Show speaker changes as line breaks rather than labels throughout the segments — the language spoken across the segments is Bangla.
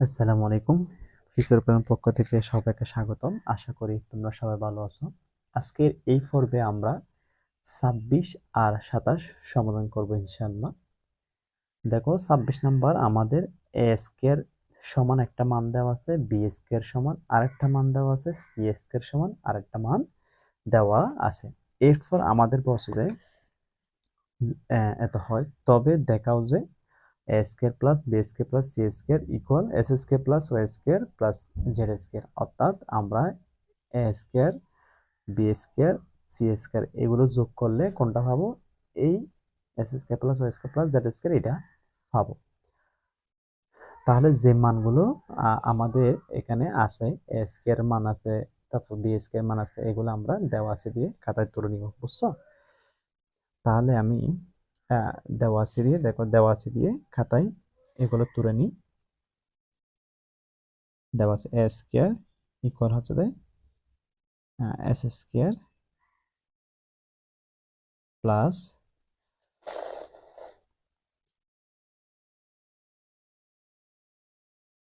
আসসালামু আলাইকুম। ফিচার প্ল্যান পক্ষ থেকে সবাইকে স্বাগতম। আশা করি তোমরা সবাই ভালো আছো। আজকের এই পর্বে আমরা ছাব্বিশ আর সাতাশ সমাধান করব ইনশাআল্লাহ। দেখো, ছাব্বিশ নাম্বার আমাদের এ স্কের সমান একটা মান দেওয়া আছে, বি স্কের সমান আরেকটা মান দেওয়া আছে, সি স্কের সমান আরেকটা মান দেওয়া আছে। এরপর আমাদের বসে যায় এত হয়, তবে দেখাও যে square plus B square plus C square equal S square plus Y square plus Z square অর্থাৎ আমরা A square B square C square এগুলো যোগ করলে কোনটা পাবো? এই S square plus Y square plus Z square এটা পাবো। তাহলে যে মানগুলো আমাদের এখানে আছে এ স্কোয়ার মান আছে, তারপর বি স্কোয়ার মান আছে, এগুলো আমরা দেওয়া আছে দিয়ে খাতায় তুলে নিব, বুঝছ? তাহলে আমি দেওয়া আছে দিয়ে, দেখো দেওয়া আছে দিয়ে খাতায় এগুলো তুলে নিই। দেওয়া আছে এ স্কোয়ার ইকুয়াল হচ্ছে দেয় S square plus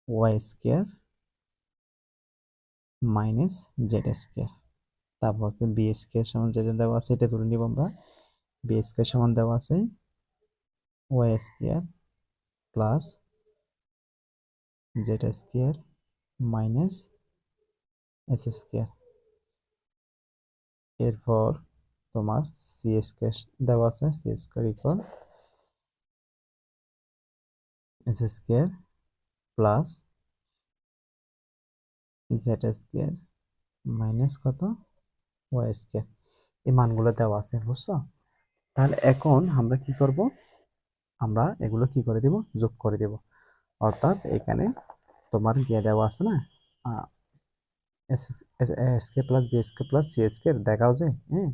Y square minus Z square তারপর হচ্ছে বি স্কোয়ার সমান যেটা দেওয়া আছে, এটা তুলে নিব আমরা। বি স্কোয়ার সমান দেওয়া আছে। Y square plus Z square minus S square এরপর তোমার সি স্কোয়ার দেওয়া আছে। C square equal S square plus Z square minus কত? ওয়াই স্কোয়ার এই মানগুলো দেওয়া আছে, বুঝছ? তাহলে এখন আমরা কি করব? আমরা এগুলো কি করে দেব? যোগ করে দেব। অর্থাৎ এখানে তোমার গিয়ে দেওয়া আছে না? Square plus, B square plus, C square দেখাও যায় হ্যাঁ?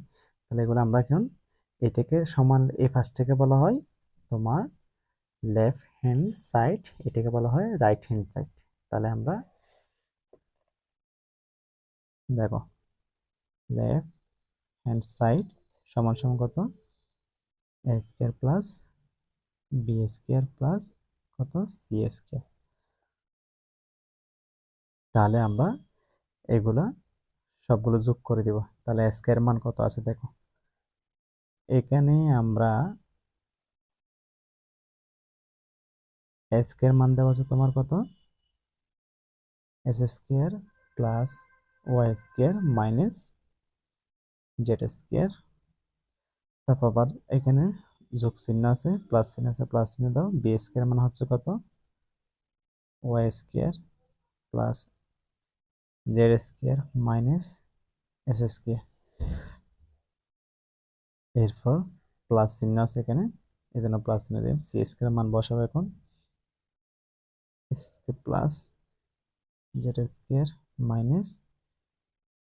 তাহলে এগুলো আমরা এখন এটাকে সমান এই ফার্স্টটাকে বলা হয় তোমার লেফট হ্যান্ড সাইড এটাকে বলা হয় রাইট হ্যান্ড সাইড তাহলে আমরা দেখো লেফট হ্যান্ড সাইড সমান সমান কত? A square plus B square plus কত? সি স্কোয়ার তাহলে আমরা এগুলা সবগুলো যোগ করে দিব। তাহলে স্কোয়ার মান কত আছে দেখো। এখানে আমরা স্কোয়ার মান দেওয়া আছে তোমার কত? S square plus Y square minus Z square তারপর আবার এখানে যোগ চিহ্ন আছে প্লাস চিহ্ন আছে প্লাস চিহ্ন দাও। বি স্কোয়ার মানে হচ্ছে কত? Y square plus Z square minus S square এরপর প্লাস চিহ্ন আছে এখানে, এই জন্য প্লাস চিহ্ন দিলাম। সি স্কোয়ার মান বসাবো এখন। Plus Z square minus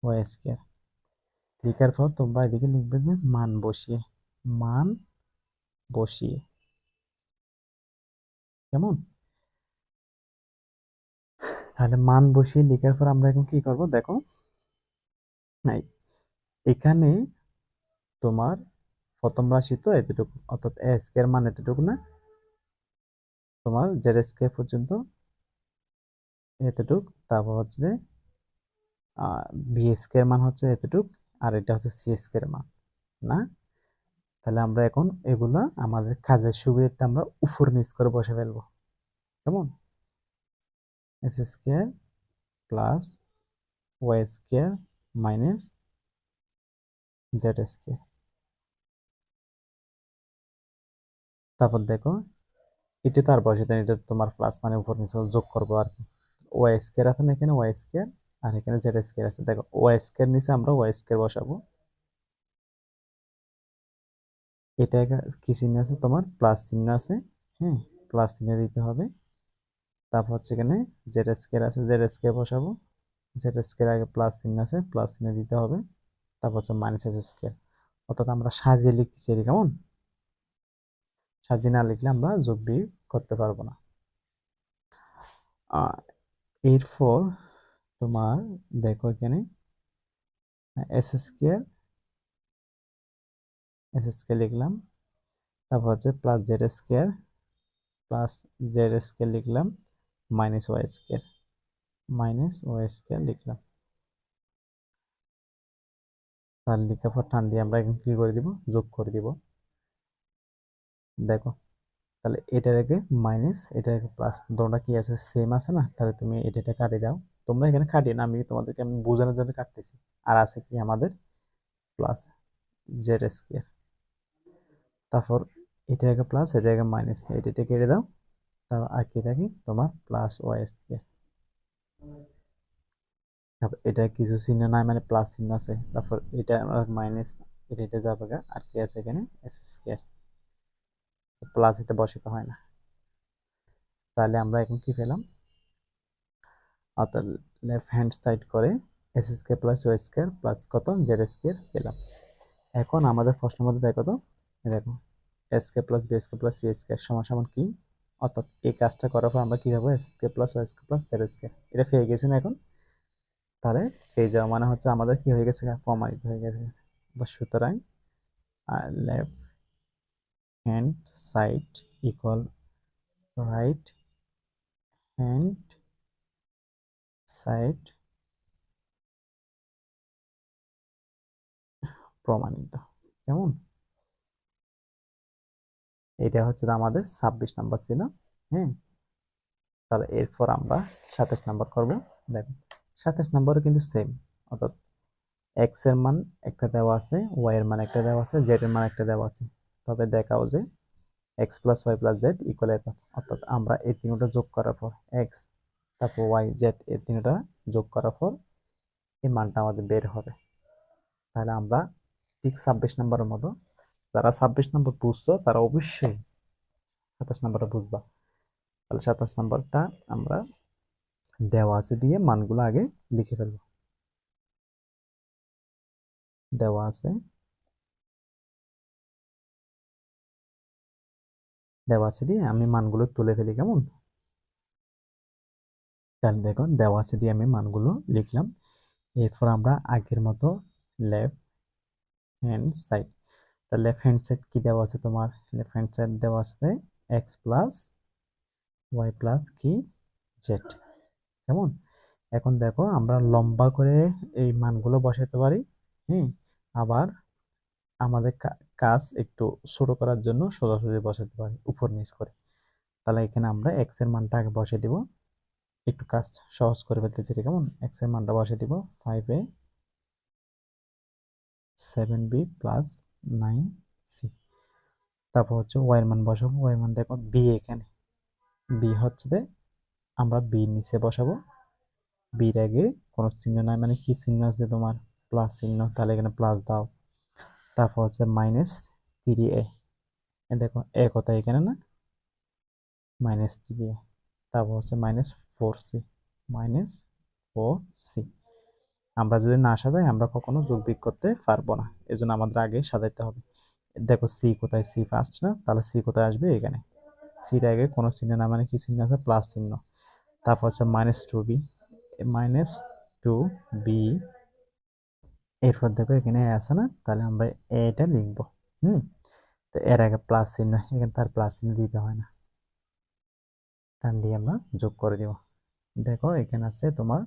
Y square লেখার পর তোমরা এদিকে লিখবে যে মান বসিয়ে। মান বসিয়ে। কেমন? তাহলে মান বসিয়ে লেখার পর আমরা এখন কি করব? দেখো, নাই। এখানে তোমার প্রথম রাশি তো এতটুকু, অর্থাৎ এ স্কোয়ার মান এতটুকু না। তোমার জেড স্কোয়ার পর্যন্ত এতটুক, তারপর হচ্ছে বি স্কোয়ার মান হচ্ছে এতটুক, আর এটা হচ্ছে সি স্কোয়ার মান, না? তাহলে আমরা এখন এগুলা আমাদের কাজের সুবিধাতে আমরা উপর নিচ করে বসে ফেলব। কেমন? S square plus Y square minus Z square তারপর দেখো, এটা তার বসে দেন এটা তোমার প্লাস মানে উপর নিচে যোগ করব আর কি। ওয়াই স্কোয়ার আছে না এখানে? ওয়াই স্কোয়ার আর এখানে জেড স্কোয়ার আছে। দেখো ওয়াই স্কোয়ার নিচে আমরা ওয়াই স্কোয়ার বসাবো। এটা কি চিহ্ন আছে তোমার? প্লাস চিহ্ন আছে হ্যাঁ? প্লাস চিহ্ন দিতে হবে। তারপর হচ্ছে এখানে জেড স্কোয়ার আছে জেড স্কোয়ার বসাবো। জেড স্কোয়ার আগে প্লাস চিহ্ন আছে, প্লাস চিহ্ন দিতে হবে। তারপর হচ্ছে মাইনাস এস স্কোয়ার অর্থাৎ আমরা সাজিয়ে লিখতেছি এর কেমন? সাজিয়ে না লিখলে আমরা যোগ বিয়োগ করতে পারব না। এরপর তোমার দেখো এখানে এস স্কোয়ার এস স্কোয়ার লিখলাম। তারপর হচ্ছে plus Z square plus Z square লিখলাম minus Y square minus Y square লিখলাম। তার লিখার পর টান দিয়ে আমরা এখন কি করে দিব? যোগ করে দিব। দেখো, তাহলে এটার আগে মাইনাস এটার আগে প্লাস দুটোটা কি আছে? সেম আছে না? তাহলে তুমি এটা কাটিয়ে দাও। তোমরা এখানে কাটিয়ে না, আমি তোমাদেরকে আমি বোঝানোর জন্য কাটতেছি। আর আছে কি আমাদের? প্লাস জেড স্কোয়ার তারপর এটা আগে প্লাস এটা আগে মাইনাস এটা এটা কেটে দাও। তারপর আর কি থাকে তোমার প্লাস ওয়াই স্কোয়ার তারপর এটা কিছু চিহ্ন নাই মানে প্লাস চিহ্ন আছে। তারপর এটা মাইনাস এটা এটা যাবে আর কি আছে এখানে? এস স্কোয়ার প্লাস এটা বসাতে হয় না। তাহলে আমরা এখন কি পেলাম? অর্থাৎ লেফট হ্যান্ড সাইড করে S square plus Y square plus কত? জেড স্কোয়ার পেলাম। এখন আমাদের প্রশ্নের মধ্যে দেখো তো। এই দেখো S K plus B square plus C square সমান সমান কি? অর্থাৎ এই কাজটা করার পর আমরা কি পাবো? S K plus Y square plus Z square এটা পেয়ে গেছি না এখন। তাহলে পেয়ে যাওয়া মানে হচ্ছে আমাদের কি হয়ে গেছে প্রমাণিত হয়ে গেছে। বা সুতরাং left hand side equal right hand side প্রমাণিত। কেমন? এটা হচ্ছে আমাদের ছাব্বিশ নাম্বার ছিল হ্যাঁ? তাহলে এরপর আমরা সাতাশ নাম্বার করব। দেখো সাতাশ নাম্বারও কিন্তু সেম অর্থাৎ এক্সের মান একটা দেওয়া আছে ওয়াই এর মান একটা দেওয়া আছে জেড এর মান একটা দেওয়া আছে। তবে দেখাও যে X plus Y plus Z equal এত, অর্থাৎ আমরা এই তিনটা যোগ করার পর এক্স তারপর ওয়াই জেড এই তিনটা যোগ করার পর এই মানটা আমাদের বের হবে। তাহলে আমরা ঠিক ছাব্বিশ নম্বরের মতো যারা ছাব্বিশ নম্বর বুঝছ, তারা অবশ্যই সাতাশ নম্বরটা বুঝবা। তাহলে সাতাশ নম্বরটা আমরা দেওয়া আছে দিয়ে মানগুলো আগে লিখে ফেলব। দেওয়া আছে। দেওয়া আছে দিয়ে আমি মানগুলো তুলে ফেলি কেমন? তাহলে দেখো, দেওয়া আছে দিয়ে আমি মানগুলো লিখলাম। এরপর আমরা আগের মতো লেফট হ্যান্ড সাইড তা লেফট হ্যান্ড সাইড কি দেওয়া আছে তোমার? লেফট হ্যান্ড সাইড দেওয়া আছে এক্স প্লাস ওয়াই প্লাস কি? জেড কেমন? এখন দেখো আমরা লম্বা করে এই মানগুলো বসাতে পারি, হুম? আবার আমাদের কাজ একটু ছোট করার জন্য সোজাসুজি বসাতে পারি, উপর নিচ করে। তাহলে এখানে আমরা এক্সের মানটা আগে বসে দিব। একটু কাজ সহজ করে ফেলতেছি কেমন? এক্সের মানটা বসে দিব five A seven B plus nine C. তারপর হচ্ছে ওয়াইয়ের মান বসাবো ওয়াইয়ের মান দেখো বি এখানে। বি হচ্ছে যে আমরা বি নিচে বসাবো। বির আগে কোনো চিহ্ন নাই মানে কি চিহ্ন আছে তোমার? প্লাস চিহ্ন, তাহলে এখানে প্লাস দাও। তারপর হচ্ছে মাইনাস থ্রি এ দেখো এ কথা এখানে না? মাইনাস থ্রি এ তারপর হচ্ছে minus four C minus four C আমরা যদি না সাজাই, আমরা কখনো যোগ বিগ করতে পারব না। এই জন্য আমাদের আগে সাজাইতে হবে। দেখো সি কোথায়? সি ফার্স্ট না? তাহলে সি কোথায় আসবে? এখানে। সির আগে কোনো চিহ্ন না মানে কি চিহ্ন আছে? প্লাস চিহ্ন। তারপর হচ্ছে minus two B minus two B এরপর দেখো এখানে এ আছে না? তাহলে আমরা এটা লিখব। হুম? তো এর আগে প্লাস চিহ্ন, এখানে তার প্লাস চিহ্ন দিতে হয় না। টান দিয়ে আমরা যোগ করে দিব। দেখো এখানে আছে তোমার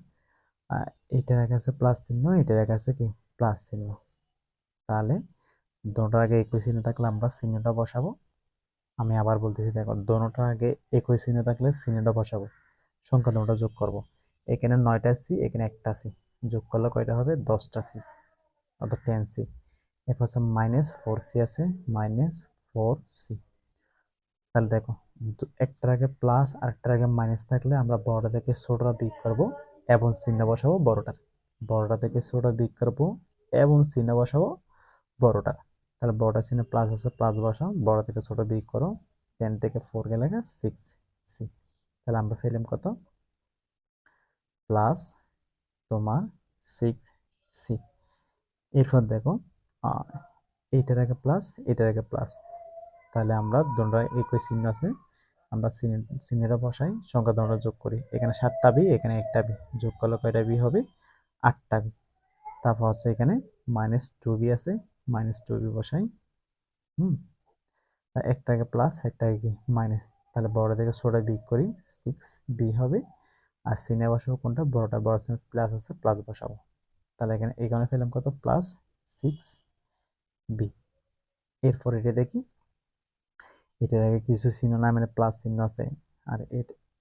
এটার আগে আছে প্লাস চিহ্ন এটার আগে আছে কি প্লাস চিহ্ন। তাহলে দুটোর আগে একই চিহ্ন থাকলে আমরা চিহ্নটা বসাবো। আমি আবার বলতেছি, দেখো দোনোটার আগে একই চিহ্ন থাকলে চিহ্নটা বসাবো। সংখ্যা দুটোটা যোগ করব। এখানে নয়টা সি, এখানে একটা সি। যোগ করলে কয়টা হবে? দশটা সি, অর্থাৎ টেন সি। এরপর হচ্ছে মাইনাস ফোর সি আছে মাইনাস ফোর সি। তাহলে দেখো একটার আগে প্লাস আর একটার আগে মাইনাস থাকলে আমরা বড়টা থেকে ছোটটা বিক করব। এবং চিহ্ন বসাবো বড়টার বড়টা থেকে ছোটটা বিক করব এবং চিহ্ন বসাবো বড়টার তাহলে বড়টা চিহ্ন প্লাস আছে প্লাস বসাও। বড় থেকে ছোট বিক করো। টেন থেকে ফোর গেলে সিক্স সি তাহলে আমরা ফেলাম কত? প্লাস তোমার সিক্স সি এরপর দেখো এইটার আগে প্লাস এটার আগে প্লাস তাহলে আমরা দুটা একই চিহ্ন আছে। আমরা চিহ্নটা বসাই, সংখ্যা দুটা যোগ করি। এখানে সাতটা বি, এখানে একটা বি। যোগ করলে কয়টা বি হবে? আটটা বি। তারপর হচ্ছে এখানে মাইনাস টু বি আছে মাইনাস টু বি বসাই। হুম? একটাকে প্লাস একটাকে কি? মাইনাস তাহলে বড় থেকে ছোট বি করি সিক্স বি হবে। আর সিনে বসাবো কোনটা? বড়টা, বড় প্লাস আছে প্লাস বসাবো। তাহলে এখানে এখানে পেলাম কত? প্লাস সিক্স বি এরপর এটা দেখি এটার আগে কিছু চিহ্ন না মানে প্লাস চিহ্ন আছে। আর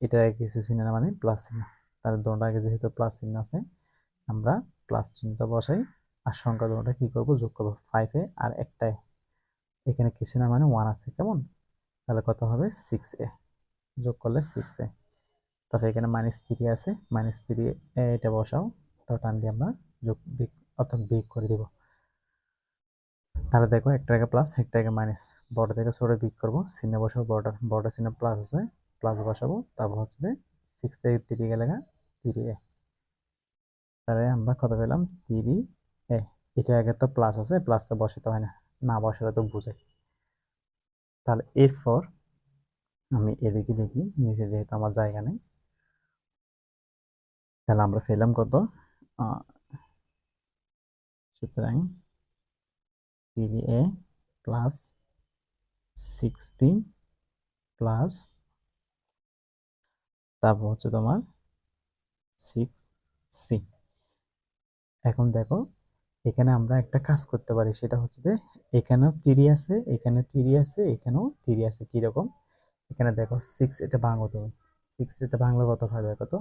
এটার আগে কিছু চিহ্ন না মানে প্লাস চিহ্ন। তাহলে দুটোর আগে যেহেতু প্লাস চিহ্ন আছে, আমরা প্লাস চিহ্নটা বসাই। আর সংখ্যা দুটোটা কী করব? যোগ করব ফাইভে আর একটাই এখানে কিছু না মানে ওয়ান আছে, কেমন? তাহলে কত হবে? Six A. যোগ করলে সিক্স এ। তারপরে এখানে মাইনাস থ্রি আছে। মাইনাস থ্রি এটা বসাও। তো টান দিয়ে আমরা যোগ অর্থাৎ বিগ করে দিব। তাহলে দেখো একটা টাকা প্লাস একটা টাকা মাইনাস বড় থেকে ছোট বিগ করব, চিহ্ন বসাবো বড়টা বড়টা চিহ্ন প্লাস আছে প্লাস বসাবো, তারপর হচ্ছে সিক্স থেকে থ্রি গেলে থ্রি এ তাহলে আমরা কত পেলাম? থ্রি এ এটা আগে তো প্লাস আছে প্লাসটা বসাতে হয় না না বসালে তো বুঝে। তাহলে এরপর আমি এদিকে দেখি, নিচে যেহেতু আমার জায়গা নেই, তাহলে আমরা পেলাম কত? সুতরাং three A plus six B plus তারপর হচ্ছে তোমার সিক্স সি এখন দেখো, এখানে আমরা একটা কাজ করতে পারি, সেটা হচ্ছে যে এখানেও তিরি আছে, এখানে তিরি আছে, এখানেও তিরি আছে কীরকম এখানে দেখো সিক্স এটা ভাঙো তুমি। সিক্স এটা ভাঙলে কত হবে কত?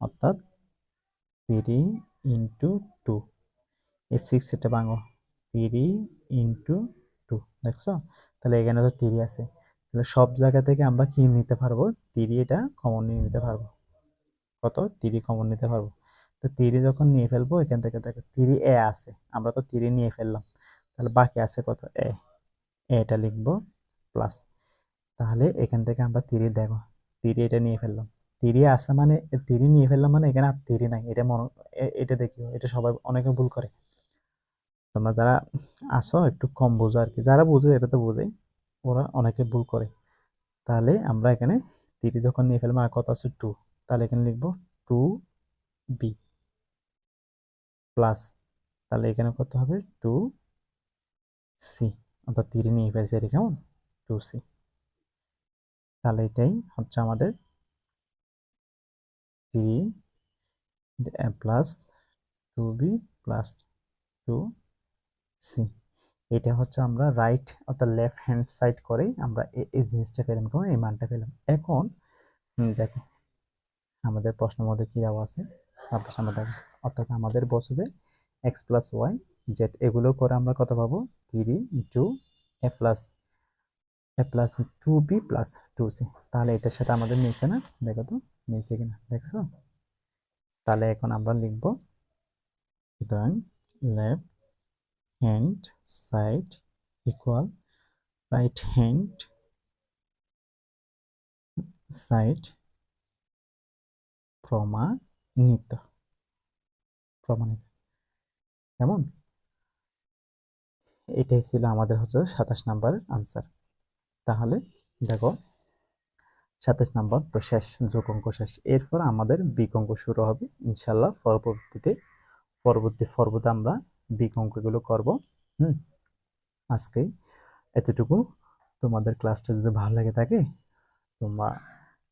অর্থাৎ থ্রি ইন্টু টু এই সিক্স এটা ভাঙো। থ্রি ইন্টু টু, দেখছ? তাহলে এখানে তো থ্রি আছে। তাহলে সব জায়গা থেকে আমরা কি নিতে পারব? থ্রি এটা কমন নিয়ে নিতে পারব। কত? থ্রি কমন নিতে পারব। তো তিরি যখন নিয়ে ফেলব, এখান থেকে দেখো তিরি এ আছে। আমরা তো তিরি নিয়ে ফেললাম। তাহলে বাকি আছে কত? এ। এটা লিখব প্লাস তাহলে এখান থেকে আমরা তিরি দেখো। তিরি এটা নিয়ে ফেললাম। তিরি আছে মানে তিরি নিয়ে ফেললাম মানে এখানে আর তিরি নাই। এটা মনে এটা দেখিও এটা সবাই, অনেকে ভুল করে। তোমরা যারা আসো, একটু কম বোঝো আর কি যারা বোঝে, এটা তো বোঝে ওরা অনেকে ভুল করে। তাহলে আমরা এখানে তিরি যখন নিয়ে ফেলব, আর কত আছে টু তাহলে এখানে লিখব টু বি প্লাস তাহলে এখানে কত হবে? টু সি অর্থাৎ তিরি নিয়ে ফেলছে এটি কেমন? টু সি তাহলে এটাই হচ্ছে আমাদের three plus two B plus two C. এটা হচ্ছে আমরা রাইট অর্থাৎ লেফট হ্যান্ড সাইড করে আমরা এই জিনিসটা পেলাম, কেমন? এই মানটা পেলাম। এখন দেখো, আমাদের প্রশ্নের মধ্যে কী দেওয়া আছে? তারপর আমরা দেখো, অর্থাৎ আমাদের বছরে এক্স প্লাস ওয়াই জেড এগুলো করে আমরা কত পাবো? Three two A plus A plus two B plus two C তাহলে এটার সাথে আমাদের মিলছে না? দেখো তো, মিলছে কিনা? দেখছ? তাহলে এখন আমরা লিখব, সুতরাং left hand side equal right hand side প্রমাণিত। প্রমাণিত। কেমন? এটাই ছিল আমাদের হচ্ছে সাতাশ নাম্বারের আনসার তাহলে দেখো, সাতাশ নাম্বার তো শেষ, যোগ অঙ্ক শেষ। এরপর আমাদের বিক অঙ্ক শুরু হবে ইনশাল্লাহ পরবর্তীতে, পরবর্তী পর্বতে আমরা বিক অঙ্কগুলো করব। হুম? আজকে এতটুকু। তোমাদের ক্লাসটা যদি ভালো লাগে থাকে, তোমরা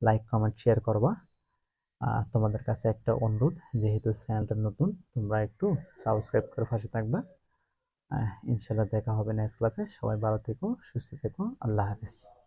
লাইক কমেন্ট শেয়ার করবা। তোমাদের কাছে একটা অনুরোধ, যেহেতু চ্যানেলটা নতুন, তোমরা একটু সাবস্ক্রাইব করে পাশে থাকবা। ইনশাল্লাহ দেখা হবে নেক্সট ক্লাসে সবাই ভালো থেকো, সুস্থ থেকো। আল্লাহ হাফেজ।